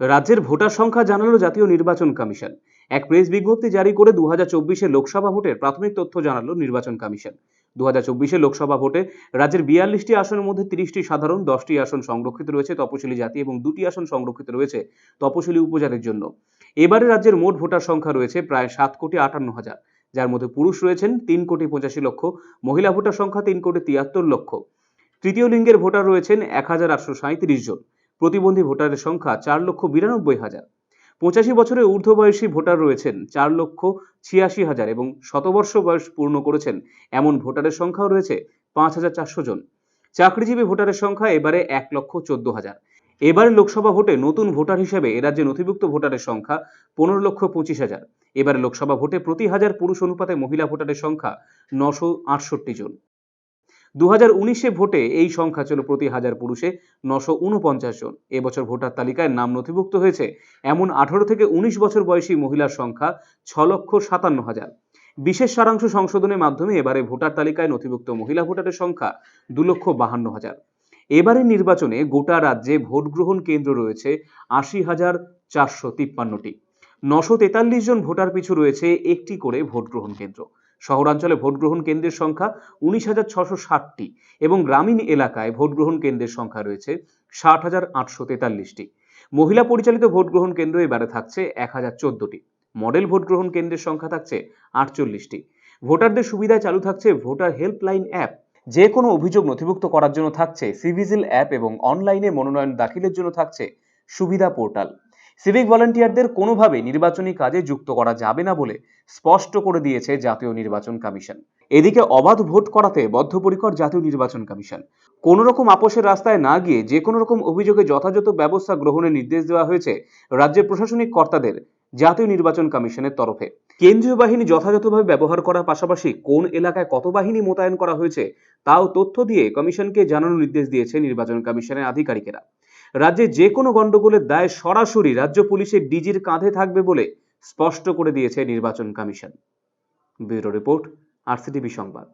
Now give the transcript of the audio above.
রাজ্যের ভোটার সংখ্যা জানালো জাতীয় নির্বাচন কমিশন। এক প্রেস বিজ্ঞপ্তি জারি করে দু হাজার লোকসভা ভোটের প্রাথমিক তথ্য জানালো নির্বাচন কমিশন। দু হাজার লোকসভা ভোটে রাজ্যের বিয়াল্লিশটি আসনের মধ্যে তিরিশটি সাধারণ, দশটি আসন সংরক্ষিত রয়েছে তপশিলি জাতি এবং দুটি আসন সংরক্ষিত রয়েছে তপশিলি উপজাতির জন্য। এবারে রাজ্যের মোট ভোটার সংখ্যা রয়েছে প্রায় সাত কোটি আটান্ন হাজার, যার মধ্যে পুরুষ রয়েছেন তিন কোটি পঁচাশি লক্ষ, মহিলা ভোটার সংখ্যা তিন কোটি তিয়াত্তর লক্ষ। তৃতীয় লিঙ্গের ভোটার রয়েছেন এক হাজার আটশো সাঁত্রিশ জন। প্রতিবন্ধী ভোটারের সংখ্যা চার লক্ষ বিরানব্বই হাজার। পঁচাশি বছরের ঊর্ধ্ব বয়সী ভোটার রয়েছেন চার লক্ষ ছিয়াশি হাজার এবং শতবর্ষ বয়স পূর্ণ করেছেন এমন ভোটারের সংখ্যাও রয়েছে পাঁচ হাজার চারশো জন। চাকরিজীবী ভোটারের সংখ্যা এবারে এক লক্ষ চোদ্দ হাজার। এবারে লোকসভা ভোটে নতুন ভোটার হিসেবে এরাজ্যে নথিভুক্ত ভোটারের সংখ্যা পনেরো লক্ষ পঁচিশ হাজার। এবারে লোকসভা ভোটে প্রতি হাজার পুরুষ অনুপাতে মহিলা ভোটারের সংখ্যা নশো আটষট্টি জন। উনিশে ভোটে এই সংখ্যা ছিল প্রতি হাজার পুরুষে নশো উনপঞ্চাশ জন। এবছর ভোটার তালিকায় নাম নথিভুক্ত হয়েছে এমন আঠারো থেকে উনিশ বছর বয়সী মহিলার সংখ্যা ছ লক্ষ সাতান্ন হাজার। বিশেষ সারাংশ সংশোধনের মাধ্যমে এবারে ভোটার তালিকায় নথিভুক্ত মহিলা ভোটারের সংখ্যা দু লক্ষ বাহান্ন হাজার। এবারের নির্বাচনে গোটা রাজ্যে ভোট গ্রহণ কেন্দ্র রয়েছে আশি হাজার চারশো তিপ্পান্নটি। নশো তেতাল্লিশ জন ভোটার পিছু রয়েছে একটি করে ভোট গ্রহণ কেন্দ্র। শহরাঞ্চলে ভোট গ্রহণ কেন্দ্রের সংখ্যা উনিশ হাজার ছশো ষাটটি এবং গ্রামীণ এলাকায় ভোট গ্রহণ কেন্দ্রের সংখ্যা রয়েছে ষাট হাজার আটশো তেতাল্লিশটি মহিলা পরিচালিত ভোট গ্রহণ কেন্দ্র এবারে থাকছে এক হাজার চোদ্দটি মডেল ভোট গ্রহণ কেন্দ্রের সংখ্যা থাকছে আটচল্লিশটি ভোটারদের সুবিধায় চালু থাকছে ভোটার হেল্পলাইন অ্যাপ। যে কোনো অভিযোগ নথিভুক্ত করার জন্য থাকছে সিভিজিল অ্যাপ এবং অনলাইনে মনোনয়ন দাখিলের জন্য থাকছে সুবিধা পোর্টাল। সিভিক ভলান্টিয়ারদের কোনোভাবে নির্বাচনী কাজে যুক্ত করা যাবে না বলে স্পষ্ট করে দিয়েছে জাতীয় নির্বাচন কমিশন। এদিকে অবাধ ভোট করাতে বদ্ধপরিকর জাতীয় নির্বাচন কমিশন। কোনো রকম আপোষের রাস্তায় না গিয়ে যে কোনো রকম অভিযোগে যথাযথ ব্যবস্থা গ্রহণের নির্দেশ দেওয়া হয়েছে রাজ্যের প্রশাসনিক কর্তাদের জাতীয় নির্বাচন কমিশনের তরফে। কেন্দ্রীয় বাহিনী যথাযথভাবে ব্যবহার করার পাশাপাশি কোন এলাকায় কত বাহিনী মোতায়েন করা হয়েছে তাও তথ্য দিয়ে কমিশনকে জানানোর নির্দেশ দিয়েছে নির্বাচন কমিশনের আধিকারিকেরা। রাজ্যে যে কোনো গণ্ডগোলের দায় সরাসরি রাজ্য পুলিশের ডিজির কাঁধে থাকবে বলে স্পষ্ট করে দিয়েছে নির্বাচন কমিশন। ব্যুরো রিপোর্ট, আরসিটিভি সংবাদ।